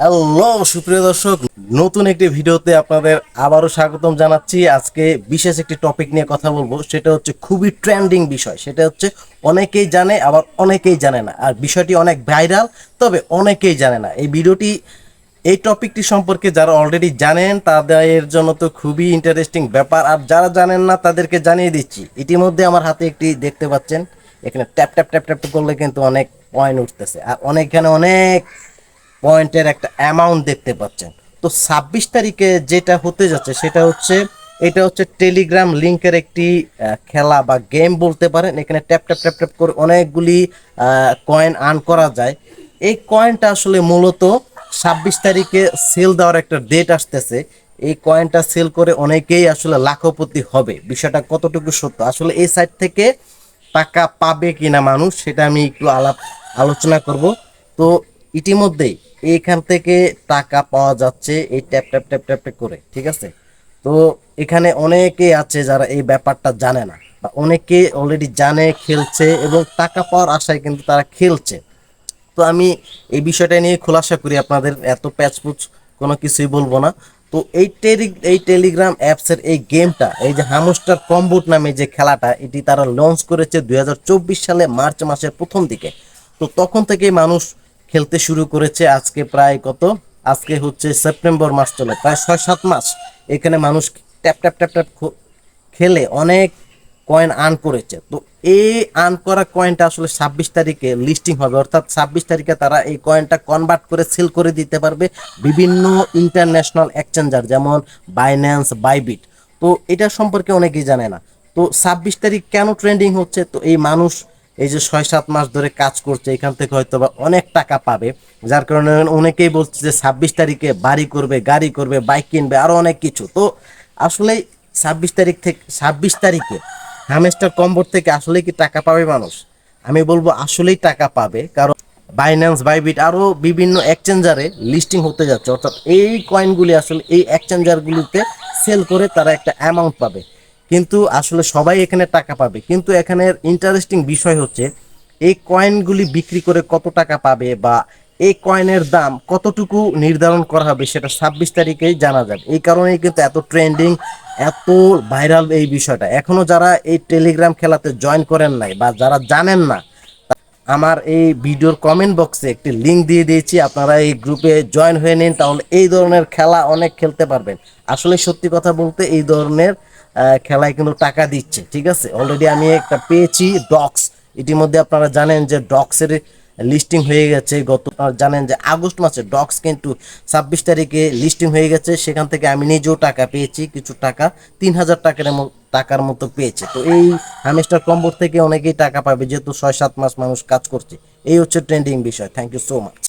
Hello সুপ্রিয় দর্শক, নতুন একটি ভিডিওতে আপনাদের আবারও স্বাগতম জানাচ্ছি। আজকে বিশেষ একটি টপিক নিয়ে কথা বলব, সেটা হচ্ছে খুবই ট্রেন্ডিং বিষয়। সেটা হচ্ছে অনেকেই জানে, আবার অনেকেই জানে না। আর বিষয়টি অনেক ভাইরাল তবে অনেকেই জানে না। এই ভিডিওটি, এই টপিকটি সম্পর্কে যারা অলরেডি জানেন, তাদের জন্য তো খুবই ইন্টারেস্টিং ব্যাপার। আর যারা জানেন না, তাদেরকে জানিয়ে দিচ্ছি। ইতিমধ্যে আমার হাতে একটি দেখতে পাচ্ছেন, এখানে ট্যাপ ট্যাপ ট্যাপ ট্যাপ করলে কিন্তু অনেক পয়েন্ট উঠতেছে। আর অনেকখানে অনেক পয়েন্টের একটা অ্যামাউন্ট দেখতে পাচ্ছেন। তো ছাব্বিশ তারিখে যেটা হতে যাচ্ছে, সেটা হচ্ছে, এটা হচ্ছে টেলিগ্রাম লিঙ্কের একটি খেলা বা গেম বলতে পারেন। এখানে ট্যাপ ট্যাপ ট্যাপ ট্যাপ করে অনেকগুলি কয়েন আর্ন করা যায়। এই কয়েনটা আসলে মূলত ছাব্বিশ তারিখে সেল দেওয়ার একটা ডেট আসতেছে। এই কয়েনটা সেল করে অনেকেই আসলে লাখপতি হবে। বিষয়টা কতটুকু সত্য? আসলে এই সাইট থেকে টাকা পাবে কিনা মানুষ, সেটা আমি একটু আলাপ, আলোচনা করব। তো ইতিমধ্যেই এখান থেকে টাকা পাওয়া যাচ্ছে এই ট্যাপ ট্যাপ ট্যাপ ট্যাপ করে, ঠিক আছে? তো এখানে অনেকে আছে যারা এই ব্যাপারটা জানে না বা অনেকে অলরেডি জানে, খেলছে এবং টাকা পাওয়ার আশায় কিন্তু তারা খেলছে। তো আমি এই বিষয়টা নিয়ে খোলাসা করি আপনাদের, এত প্যাচপুচ কোনো কিছুই বলব না। তো এই টেলি, এই টেলিগ্রাম অ্যাপসের এই গেমটা এই যে হামস্টার কম্বুট নামে যে খেলাটা, এটি তারা লঞ্চ করেছে দুই হাজার চব্বিশ সালে মার্চ মাসের প্রথম দিকে। তো তখন থেকেই মানুষ খেলতে শুরু করেছে আজকে প্রায় কত? আজকে হচ্ছে সেপ্টেম্বর মাস চলে, প্রায় ছয় সাত মাস। এখানে মানুষ ট্যাপ ট্যাপ ট্যাপ ট্যাপ খেলে অনেক কয়েন আর্ন করেছে। তো এই আর্ন করা কয়েনটা আসলে ছাব্বিশ তারিখে লিস্টিং হবে, অর্থাৎ ছাব্বিশ তারিখে তারা এই কয়েনটা কনভার্ট করে সেল করে দিতে পারবে বিভিন্ন ইন্টারন্যাশনাল এক্সচেঞ্জার যেমন বাইন্যান্স বাইবিট তো এটা সম্পর্কে অনেকেই জানে না। তো ছাব্বিশ তারিখ কেন ট্রেন্ডিং হচ্ছে? তো এই মানুষ এই যে ছয়, সাত মাস ধরে কাজ করছে, এখান থেকে হয়তো বা অনেক টাকা পাবে। যার কারণে অনেকেই বলছে যে ছাব্বিশ তারিখে বাড়ি করবে, গাড়ি করবে, বাইক কিনবে আরও অনেক কিছু। তো আসলে ছাব্বিশ তারিখ থেকে ছাব্বিশ তারিখে হ্যামেস্টার কম্বোর থেকে আসলে কি টাকা পাবে মানুষ? আমি বলব আসলেই টাকা পাবে, কারণ বাইন্যান্স বাইবিট আরও বিভিন্ন এক্সচেঞ্জারে লিস্টিং হতে যাচ্ছে। অর্থাৎ এই কয়েনগুলি আসলে এই এক্সচেঞ্জারগুলিতে সেল করে তারা একটা অ্যামাউন্ট পাবে। কিন্তু আসলে সবাই এখানে টাকা পাবে। কিন্তু এখানের ইন্টারেস্টিং বিষয় হচ্ছে, এই কয়েনগুলি বিক্রি করে কত টাকা পাবে বা এই কয়েনের দাম কতটুকু নির্ধারণ করা হবে সেটা ছাব্বিশ তারিখেই জানা যাবে। এই কারণেই কিন্তু এত ট্রেন্ডিং এত ভাইরাল এই বিষয়টা। এখনও যারা এই টেলিগ্রাম খেলাতে জয়েন করেন নাই বা যারা জানেন না আমার এই ভিডিওর কমেন্ট বক্সে একটি লিঙ্ক দিয়ে দিয়েছি। আপনারা এই গ্রুপে জয়েন হয়ে নিন, তাহলে এই ধরনের খেলা অনেক খেলতে পারবেন। আসলে সত্যি কথা বলতে এই ধরনের খেলায় কিন্তু টাকা দিচ্ছে, ঠিক আছে? অলরেডি আমি একটা পেয়েছি ডক্স ইতিমধ্যে আপনারা জানেন যে ডক্সের লিস্টিং হয়ে গেছে। গত জানেন যে আগস্ট মাসে ডক্স কিন্তু ছাব্বিশ তারিখে লিস্টিং হয়ে গেছে। সেখান থেকে আমি নিজেও টাকা পেয়েছি, কিছু টাকা, তিন হাজার টাকার টাকার মতো পেয়েছে। তো এই হামেস্টার কম্বোর থেকে অনেকেই টাকা পাবে, যেহেতু ছয় সাত মাস মানুষ কাজ করছে। এই হচ্ছে ট্রেন্ডিং বিষয়। Thank you so much